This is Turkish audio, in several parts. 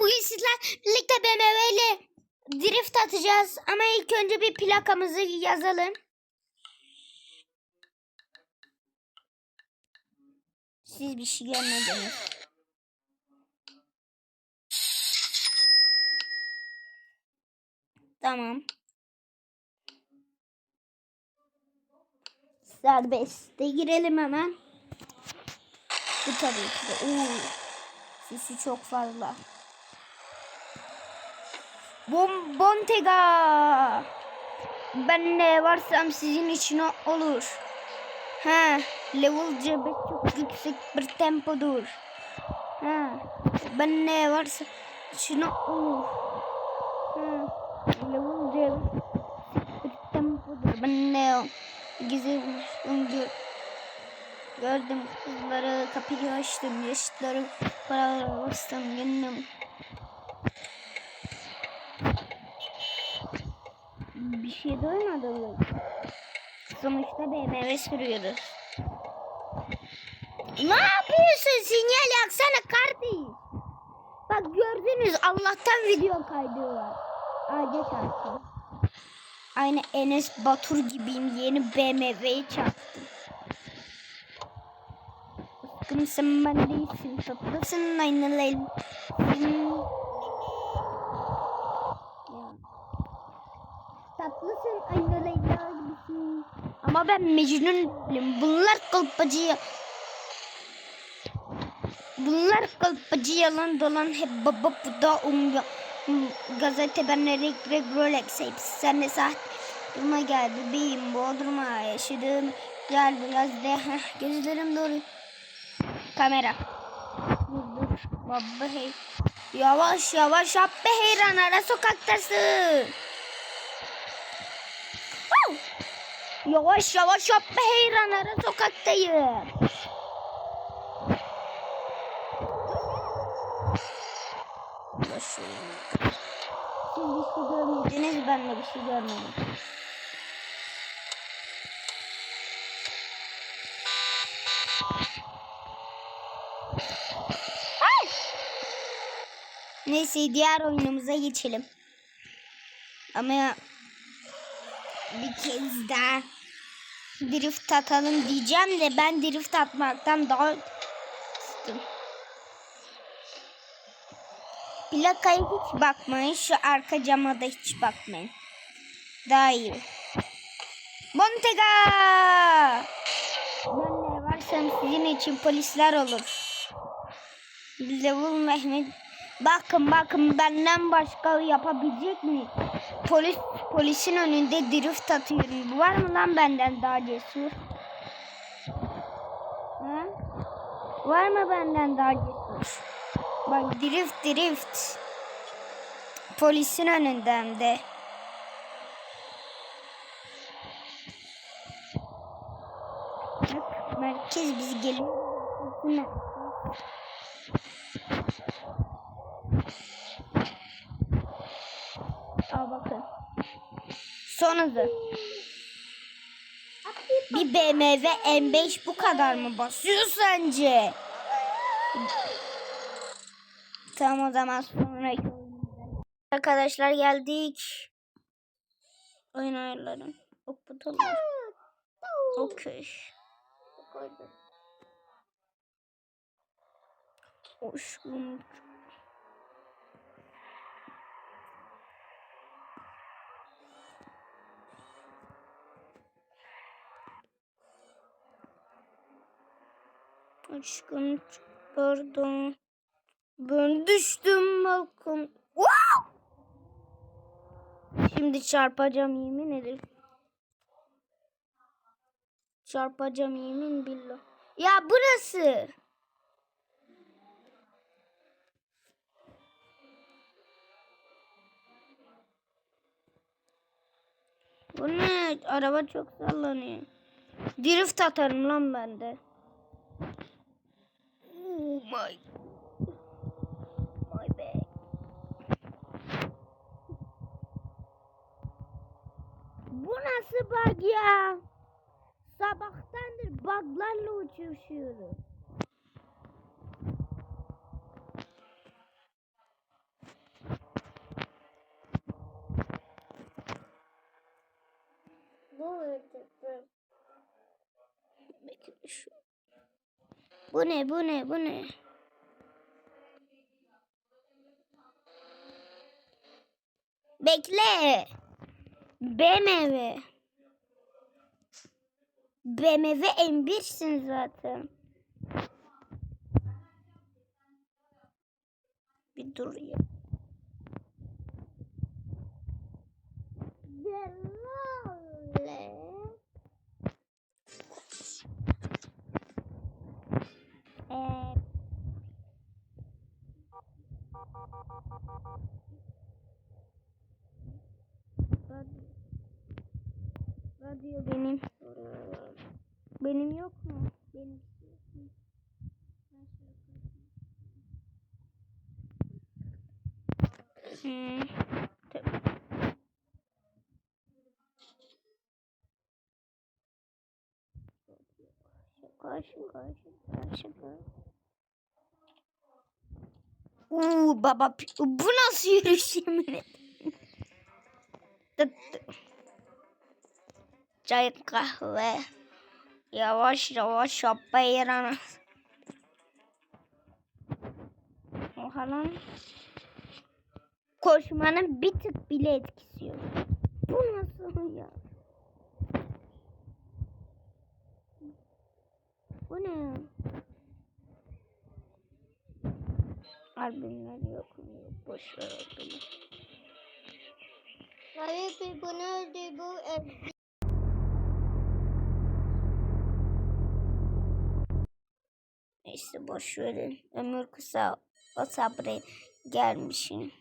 bugün sizler birlikte BMW ile drift atacağız. Ama ilk önce bir plakamızı yazalım. Siz bir şey görmediniz. Tamam. Serbest'e girelim hemen. Bu tabii ki de. Oo. Sesi çok fazla. Bom Bontega. Ben ne varsam sizin için o- olur. Ha, level cebe çok yüksek bir tempodur. Ha, ben ne varsa için o olur. Ha, level cebe bir tempodur. Ben ne gizli gör, gördüm kızları kapıyı açtım yaşıtları paraları bastım yendim. Bir şey duymadım? Sonuçta BMW sürüyoruz. Ne yapıyorsun? Sinyal yaksana kardeş. Bak gördünüz Allah'tan video kaydı var. Aa geç artık. Aynı Enes Batur gibiyim. Yeni BMW'yi çaktım. Sıkıntısın ben değilsin. Tatlısın aynı Leyla. Tatlısın aynı Leyla gibisin. Ama ben Mecnun değilim. Bunlar kolpacı. Bunlar kolpacı yalan dolan hep baba bu da umya. Gazete ben renk renk Rolex hepsi sen de sahte. Durma gel bebeğim Bodrum'a yaşadığım gel biraz de heh, gözlerim doğru. Kamera. Dur baba hey. Yavaş yavaş yap be heyran ara sokaktasın. Wow. Yavaş yavaş yap be heyran ara sokaktayım. Siz bir şey görmediniz ben de bir şey görmedim. Neyse diğer oyunumuza geçelim. Ama bir kez daha drift atalım diyeceğim de ben drift atmaktan daha istedim. Plakaya hiç bakmayın. Şu arka cama da hiç bakmayın. Daha iyi. Montega! Ben ne varsam sizin için polisler olur. Level Mehmet. Bakın bakın benden başka yapabilecek mi? Polis polisin önünde drift atıyorum. Var mı lan benden daha cesur? Ha? Var mı benden daha cesur? Bak drift drift. Polisin önünde de. Bak merkez bizi geliyor. Al bakın. Son hızı. Bir BMW M5 bu kadar mı basıyor sence? Tamam o zaman sonraki. Arkadaşlar geldik. Oyun ayarları. Ok butonlar. Okey. Hoş bulduk. Aşkım pardon. Ben düştüm balkon. Wow! Şimdi çarpacağım yemin ederim. Çarpacağım yemin billah. Ya burası. Bu ne? Araba çok sallanıyor. Drift atarım lan ben de. Oh my. My bad. Bu nasıl bug ya? Sabahtandır buglarla uçuşuyorum. Bu ne bu ne bu ne? Bekle. BMW. BMW M1'sin zaten. Bir dur ya. Herhalde. Radyo. Benim. Benim yok mu? Benim. Hmm. Şaka şaka şaka şaka. Uuu baba bu nasıl yürüyüş yemin. Çay kahve. Yavaş yavaş yapayım. Oha lan. Koşmanın bir tık bile etkisi yok. Bu nasıl ya? Bu ne ya? Albümler yok mu? Boş ver albümü. Bir bunu öldü bu. Neyse boş verin. Ömür kısa. O sabre gelmişim.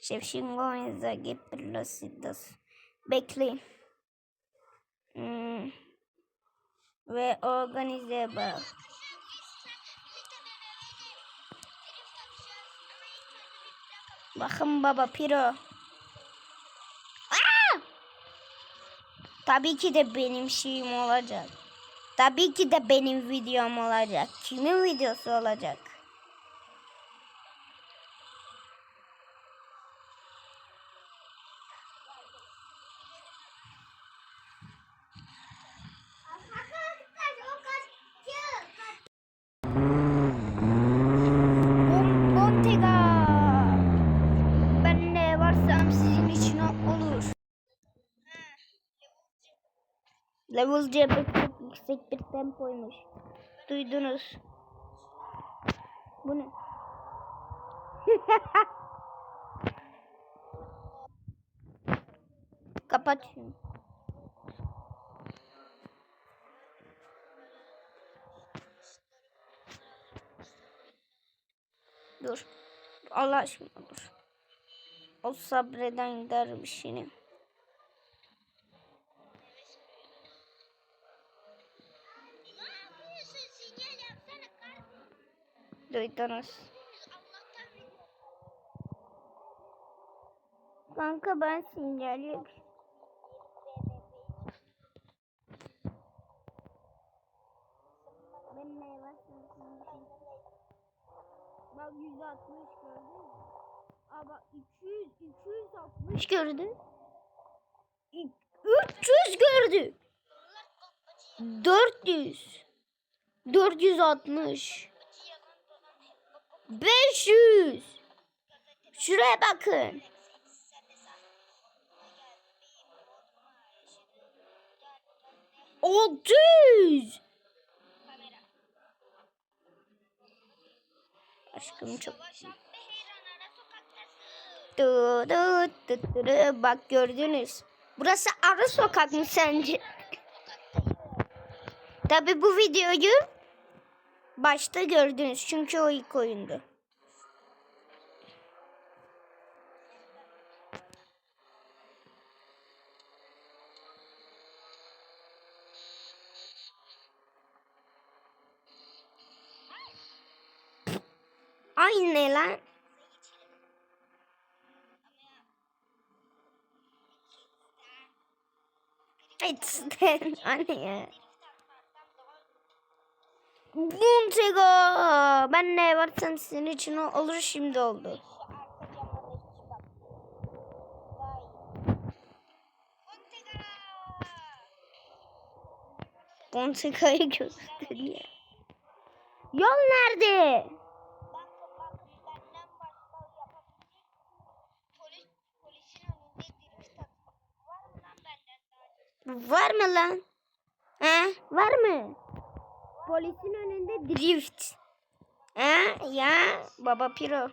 Şevşingoyza getirlosidos. Bekleyin. Hmm. Ve organize bak. Bakın baba piro. Aa! Tabii ki de benim şeyim olacak. Tabii ki de benim videom olacak. Kimin videosu olacak? Bom Bontega. Ben ne varsam sizin için o- olur. Level C çok yüksek bir tempoymuş. Duydunuz. Bu ne? Kapat şunu. Dur. Allah aşkına dur. O sabreden dervişini. Duydunuz. Kanka ben sinyal yok. Ben ne Bak 160 gördün mü? Aa bak 200 260 gördü. İ- 300 gördü. 400 460 500 Şuraya bakın. Altı yüz. Aşkım çok. Du, du, du, du, du. Bak gördünüz. Burası ara sokak mı sence? Tabi bu videoyu başta gördünüz çünkü o ilk oyundu. Aynı lan. It's anne ya. Montego. Ben ne varsan senin için olur şimdi oldu. Montego'yu gösteriyor. Yol nerede? Var mı lan? He? Var mı? Polisin önünde drift. He? Ya baba piro.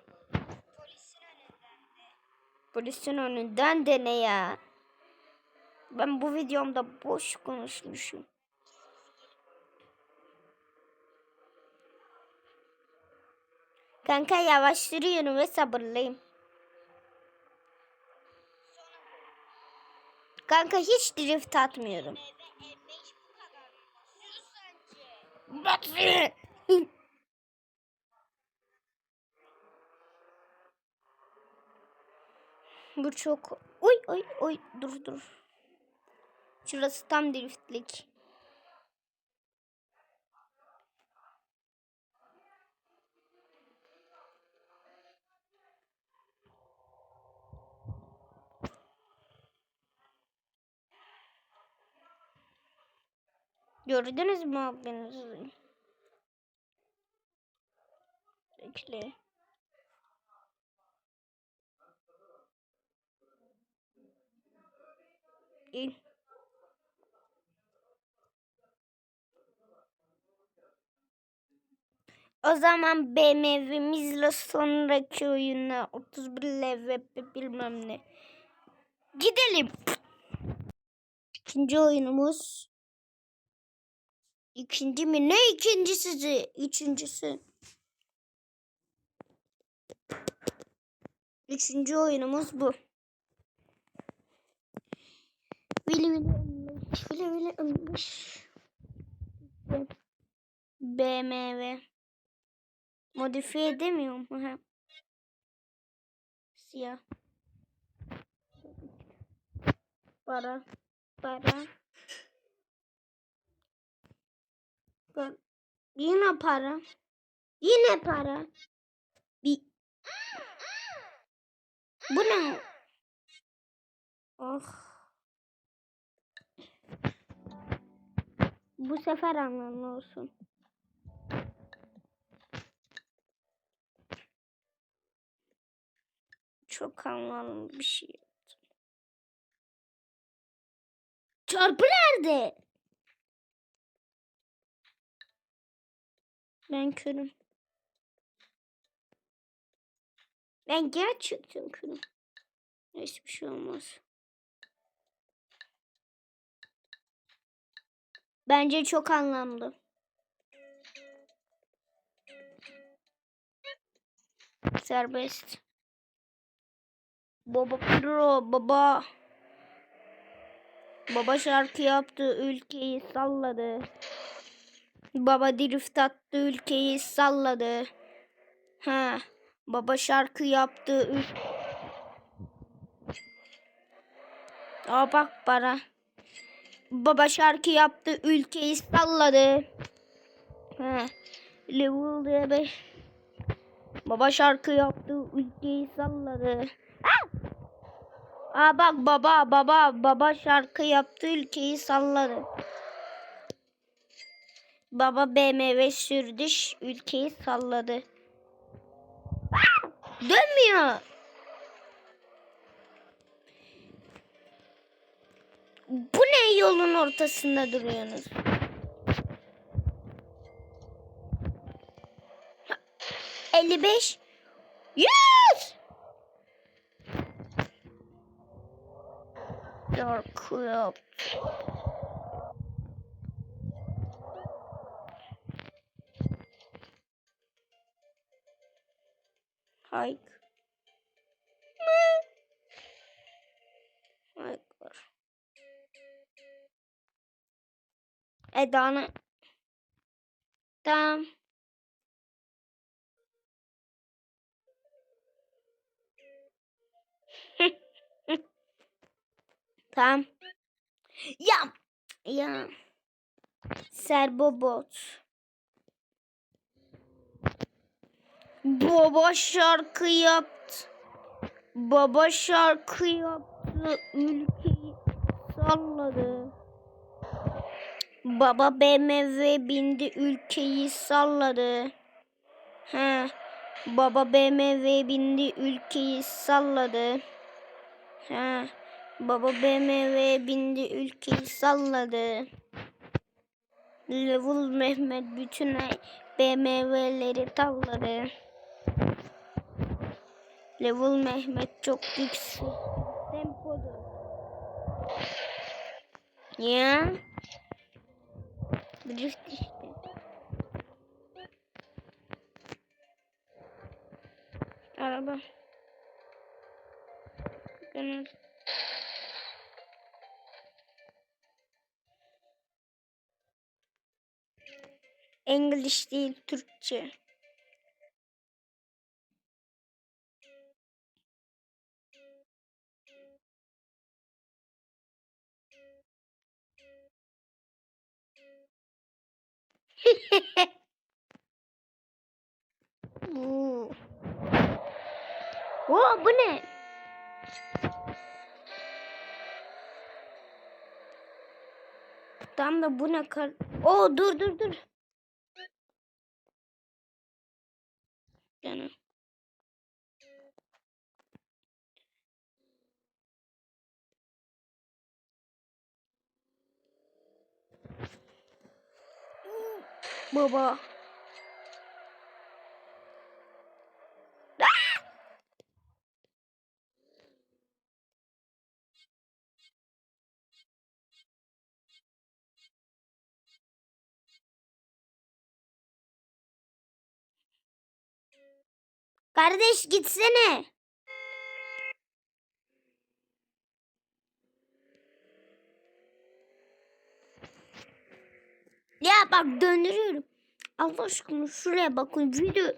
Polisin önünden de. Ne ya? Ben bu videomda boş konuşmuşum. Kanka yavaş sürüyorum ve sabırlıyım. Kanka hiç drift atmıyorum. Eve E5 bu kadar sence? Bu çok... Oy oy oy dur dur. Şurası tam driftlik. Gördünüz mü abinizi? Bekle. İyi. O zaman BMW'mizle sonraki oyuna 31 LVP bilmem ne. Gidelim. İkinci oyunumuz. İkinci mi? Ne ikincisi? Üçüncüsü. Üçüncü oyunumuz bu. Vili vili ölmüş. Vili vili ölmüş. BMW. Modifiye edemiyorum. Aha. Siyah. Para. Para. Para. Yine para. Yine para. Bir. Bu ne? Oh. Bu sefer anlamlı olsun. Çok anlamlı bir şey. Çarpı nerede? Ben körüm. Ben gerçekten körüm. Hiçbir şey olmaz. Bence çok anlamlı. Serbest. Baba Pro baba. Baba şarkı yaptı ülkeyi salladı. Baba drift attı ülkeyi salladı. Ha. Baba şarkı yaptı. Aa bak bana. Baba şarkı yaptı ülkeyi salladı. Ha. Level diye beş. Baba şarkı yaptı ülkeyi salladı. Aa bak baba baba baba şarkı yaptı ülkeyi salladı. Baba BMW sürdü ülkeyi salladı. Dönmüyor. Bu ne yolun ortasında duruyorsunuz? Ha, 55 Yes! Şarkı yap. Eda'nı. Tamam. tamam. Ya. Ya. Serbobot. Baba şarkı yaptı. Baba şarkı yaptı. Ülkeyi salladı. Baba BMW bindi ülkeyi salladı. He. Baba BMW bindi ülkeyi salladı. He. Baba BMW bindi ülkeyi salladı. Level Mehmet bütün BMW'leri tavladı. Level Mehmet çok yüksek tempoda. Ya. Drift işte. Araba. Gönül. English değil Türkçe. Bu. Oo, bu ne? Tam da bu ne kar... Oo dur dur dur. Canım. Baba. Kardeş gitsene. Ya bak döndürüyorum. Allah aşkına şuraya bakın video.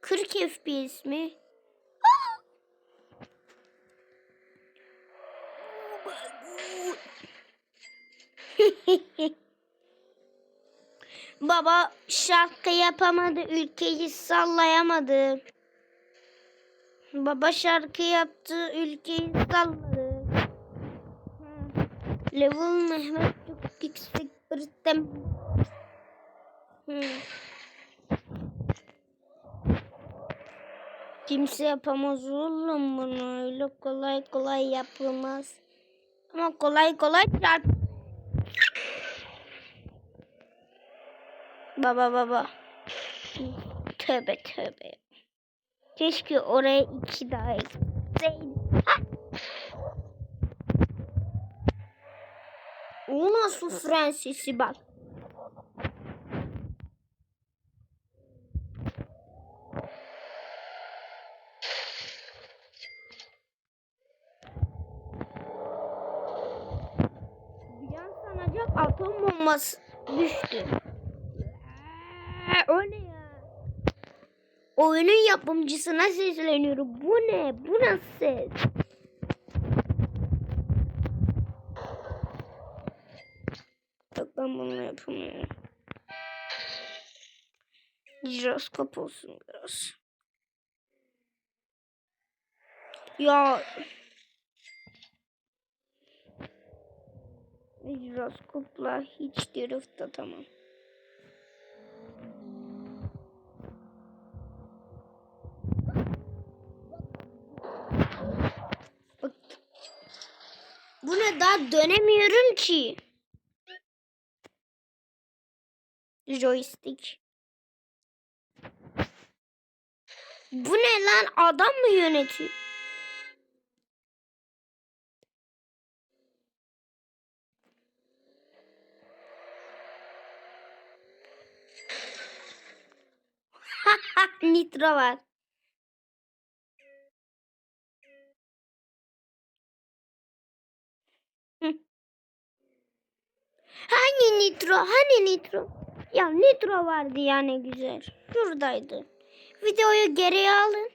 40 FPS mi? Baba şarkı yapamadı, ülkeyi sallayamadı. Baba şarkı yaptı, ülkeyi salladı. Level Mehmet yüksek bir tem. Hı. Kimse yapamaz oğlum bunu. Öyle kolay kolay yapılmaz. Ama kolay kolay çarp. Baba baba. Tövbe tövbe. Keşke oraya iki daha ekseydim. O nasıl fren sesi bak. Atom bombası düştü. Ee, o ne ya? Oyunun yapımcısına sesleniyorum. Bu ne? Bu nasıl ses? Yok ben bunu yapamıyorum. Jiroskop olsun biraz. Ya Jiroskopla hiç drift atamam. Bak. Bu ne daha dönemiyorum ki. Joystick. Bu ne lan adam mı yönetiyor? Nitro var. Hı. Hangi nitro? Hani nitro? Ya nitro vardı ya ne güzel. Şuradaydı. Videoyu geriye alın.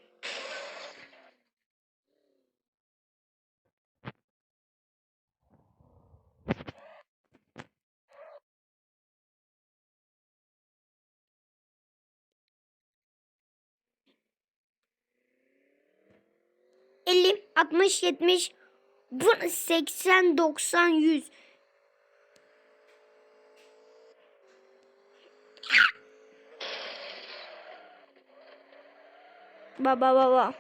Elli, 60, 70, Bu 80 90 100 Baba baba.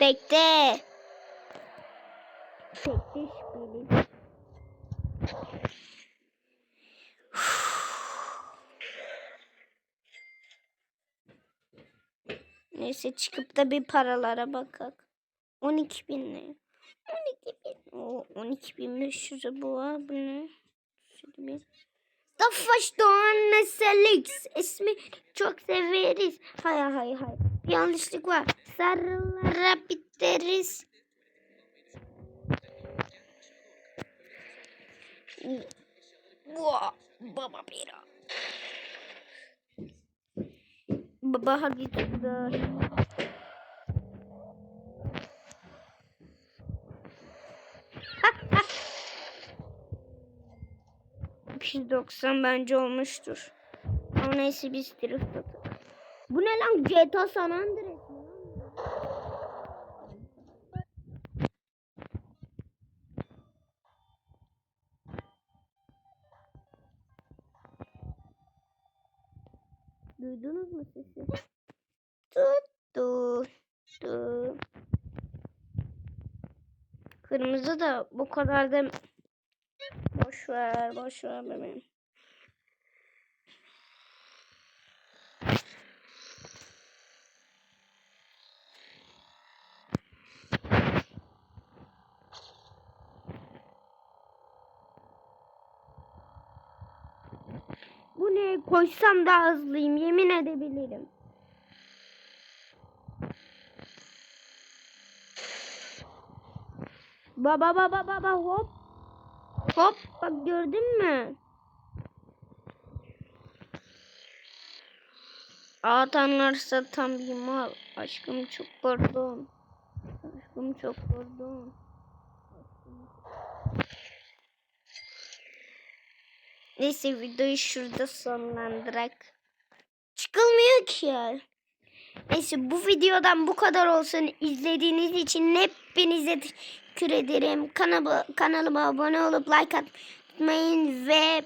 Bekle. Bekle şüpheli. Neyse çıkıp da bir paralara bakak. 12 bin ne? 12 bin. O 12 bin 500 bu var. Bu ne? Şöyle bir. Tafaş Doğan Neselix. ismi çok severiz. Hayır hayır hayır. Yanlışlık var. Sarılara biteriz. Baba bira. Baba hadi çıktı. %90 bence olmuştur. Ama neyse biz drift atık. Bu ne lan GTA San Andreas? Duydunuz mu sesi? Tuttu. Kırmızı da bu kadar da ver, boş ver bebeğim. Bu ne? Koşsam daha hızlıyım. Yemin edebilirim. Baba baba baba hop. Hop bak gördün mü? Atanlarsa tam bir mal. Aşkım çok pardon. Aşkım çok pardon. Neyse videoyu şurada sonlandırak. Çıkılmıyor ki ya. Neyse bu videodan bu kadar olsun. İzlediğiniz için hepinize teşekkür ederim. Kanalıma, kanalıma abone olup like atmayın ve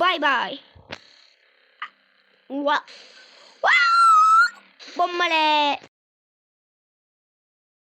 bay bay. Wow. Wow. Bombale.